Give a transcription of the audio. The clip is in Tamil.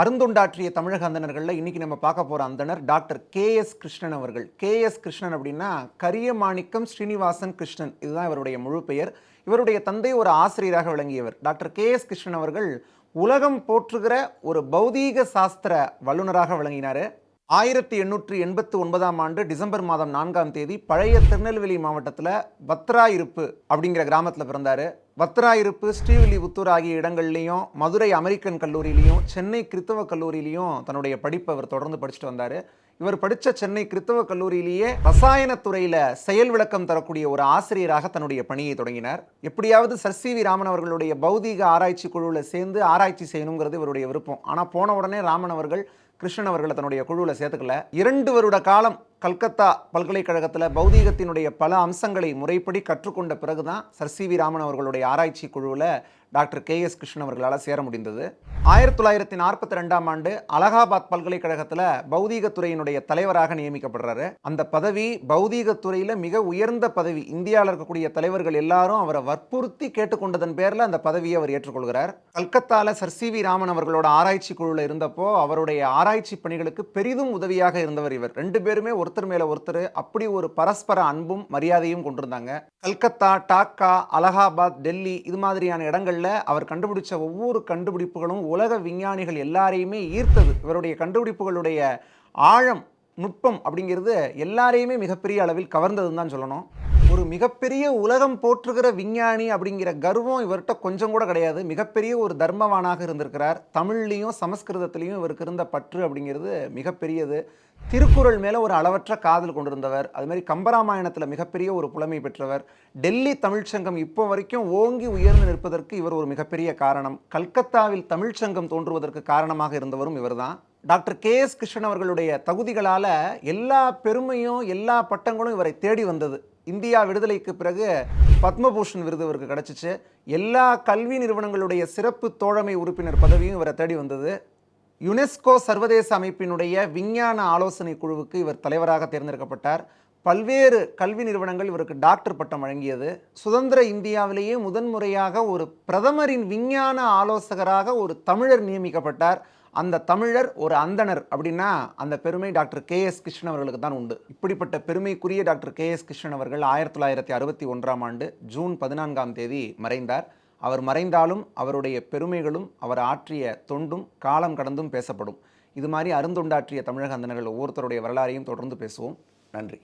அருந்தொண்டாற்றிய தமிழக அந்தணர்களில் இன்னைக்கு நம்ம பார்க்க போகிற அந்தனர் டாக்டர் கே எஸ் கிருஷ்ணன் அவர்கள். கே எஸ் கிருஷ்ணன் அப்படின்னா கரியமாணிக்கம் ஸ்ரீனிவாசன் கிருஷ்ணன். இதுதான் இவருடைய முழு பெயர். இவருடைய தந்தை ஒரு ஆசிரியராக விளங்கியவர். டாக்டர் கே எஸ் கிருஷ்ணன் அவர்கள் உலகம் போற்றுகிற ஒரு பௌதீக சாஸ்திர வல்லுநராக விளங்கினார். ஆயிரத்தி எண்ணூற்றி எண்பத்தி ஒன்பதாம் ஆண்டு டிசம்பர் மாதம் நான்காம் தேதி பழைய திருநெல்வேலி மாவட்டத்தில் பத்ரா இருப்பு அப்படிங்கிற கிராமத்தில் பிறந்தார். வத்ராயிருப்பு ஸ்ரீவில்லிபுத்தூர் ஆகிய இடங்கள்லையும் மதுரை அமெரிக்கன் கல்லூரியிலையும் சென்னை கிறித்தவ கல்லூரியிலையும் தன்னுடைய படிப்பை அவர் தொடர்ந்து படிச்சுட்டு வந்தார். இவர் படித்த சென்னை கிறித்தவ கல்லூரியிலேயே ரசாயனத்துறையில் செயல் விளக்கம் தரக்கூடிய ஒரு ஆசிரியராக தன்னுடைய பணியை தொடங்கினார். எப்படியாவது சர் சி வி ராமன் அவர்களுடைய பௌதீக ஆராய்ச்சி குழுவில் சேர்ந்து ஆராய்ச்சி செய்யணுங்கிறது இவருடைய விருப்பம். ஆனால் போன உடனே ராமன் அவர்கள் கிருஷ்ணன் அவர்களை தன்னுடைய குழுவில் சேர்த்துக்கல. இரண்டு வருட காலம் கல்கத்தா பல்கலைக்கழகத்தில் பௌதீகத்தினுடைய பல அம்சங்களை முறைப்படி கற்றுக்கொண்ட பிறகுதான் சர் சி வி ராமன் அவர்களுடைய ஆராய்ச்சி குழுவில் டாக்டர் கே எஸ் கிருஷ்ணன் அவர்களால் சேர முடிந்தது. ஆயிரத்தி தொள்ளாயிரத்தி நாற்பத்தி ரெண்டாம் ஆண்டு அலகாபாத் பல்கலைக்கழகத்தில் பௌதீகத்துறையினுடைய தலைவராக நியமிக்கப்படுறாரு. அந்த பதவி பௌதீகத்துறையில் மிக உயர்ந்த பதவி இந்தியாவில் இருக்கக்கூடிய தலைவர்கள் எல்லாரும் அவரை வற்புறுத்தி கேட்டுக்கொண்டதன் பேரில் அந்த பதவியை அவர் ஏற்றுக்கொள்கிறார். கல்கத்தாவில் சர் சி வி ராமன் அவர்களோட ஆராய்ச்சி குழுவில் இருந்தப்போ அவருடைய ஆராய்ச்சி பணிகளுக்கு பெரிதும் உதவியாக இருந்தவர் இவர். ரெண்டு பேருமே ஒரு ஒருத்தர் மேல ஒருத்தர் அப்படி ஒரு பரஸ்பர அன்பும் மரியாதையும் கொண்டிருந்தாங்க. கல்கத்தா டாக்கா அலகாபாத் டெல்லி இது மாதிரியான இடங்கள்ல அவர் கண்டுபிடிச்ச ஒவ்வொரு கண்டுபிடிப்புகளும் உலக விஞ்ஞானிகள் எல்லாரையுமே ஈர்த்தது. இவருடைய கண்டுபிடிப்புகளுடைய ஆழம் நுட்பம் அப்படிங்கிறது எல்லாரையுமே மிகப்பெரிய அளவில் கவர்ந்ததுன்னு தான் சொல்லணும். ஒரு மிகப்பெரிய உலகம் போற்றுகிற விஞ்ஞானி அப்படிங்கிற கர்வம் இவர்கிட்ட கொஞ்சம் கூட கிடையாது. மிகப்பெரிய ஒரு தர்மவானாக இருந்திருக்கிறார். தமிழ்லையும் சமஸ்கிருதத்திலையும் இவருக்கு இருந்த பற்று அப்படிங்கிறது மிகப்பெரியது. திருக்குறள் மேலே ஒரு அளவற்ற காதல் கொண்டிருந்தவர். அது மாதிரி கம்பராமாயணத்தில் மிகப்பெரிய ஒரு புலமை பெற்றவர். டெல்லி தமிழ்ச்சங்கம் இப்போ வரைக்கும் ஓங்கி உயர்ந்து நிற்பதற்கு இவர் ஒரு மிகப்பெரிய காரணம். கல்கத்தாவில் தமிழ்ச்சங்கம் தோன்றுவதற்கு காரணமாக இருந்தவரும் இவர்தான். டாக்டர் கே எஸ் கிருஷ்ணன் அவர்களுடைய தகுதிகளால் எல்லா பெருமையும் எல்லா பட்டங்களும் இவரை தேடி வந்தது. இந்தியா விடுதலைக்கு பிறகு பத்மபூஷன் விருது இவருக்கு கிடச்சிச்சு. எல்லா கல்வி நிறுவனங்களுடைய சிறப்பு தோழமை உறுப்பினர் பதவியும் இவரை தேடி வந்தது. யுனெஸ்கோ சர்வதேச அமைப்பினுடைய விஞ்ஞான ஆலோசனை குழுவுக்கு இவர் தலைவராக தேர்ந்தெடுக்கப்பட்டார். பல்வேறு கல்வி நிறுவனங்கள் இவருக்கு டாக்டர் பட்டம் வழங்கியது. சுதந்திர இந்தியாவிலேயே முதன்முறையாக ஒரு பிரதமரின் விஞ்ஞான ஆலோசகராக ஒரு தமிழர் நியமிக்கப்பட்டார். அந்த தமிழர் ஒரு அந்தணர் அப்படின்னா அந்த பெருமை டாக்டர் கே எஸ் கிருஷ்ணன் அவர்களுக்கு தான் உண்டு. இப்படிப்பட்ட பெருமைக்குரிய டாக்டர் கே எஸ் கிருஷ்ணன் அவர்கள் ஆயிரத்தி தொள்ளாயிரத்தி அறுபத்தி ஒன்றாம் ஆண்டு ஜூன் பதினான்காம் தேதி மறைந்தார். அவர் மறைந்தாலும் அவருடைய பெருமைகளும் அவர் ஆற்றிய தொண்டும் காலம் கடந்தும் பேசப்படும். இது மாதிரி அருந்தொண்டாற்றிய தமிழக அந்தணர்கள் ஒவ்வொருத்தருடைய வரலாறையும் தொடர்ந்து பேசுவோம். நன்றி.